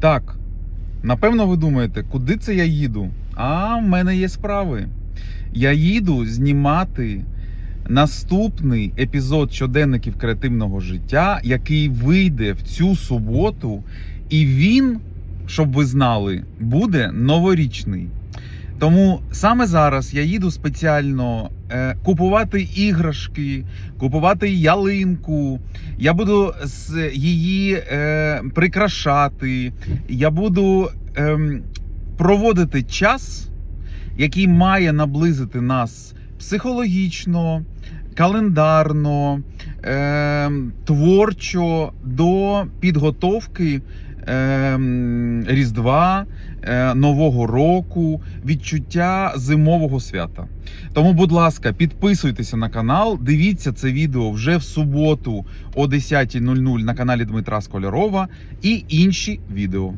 Так, напевно, ви думаєте, куди це я їду? А в мене є справи. Я їду знімати наступний епізод щоденників креативного життя, який вийде в цю суботу, і він, щоб ви знали, буде новорічний. Тому саме зараз я їду спеціально е, купувати іграшки, купувати ялинку. Я буду її е, прикрашати. Я буду е, проводити час, який має наблизити нас психологічно, календарно, ем, творчо до підготовки ем, Різдва, е, Нового року, відчуття зимового свята. Тому, будь ласка, підписуйтеся на канал, дивіться це відео вже в суботу о 10.00 на каналі Дмитра Сколярова і інші відео.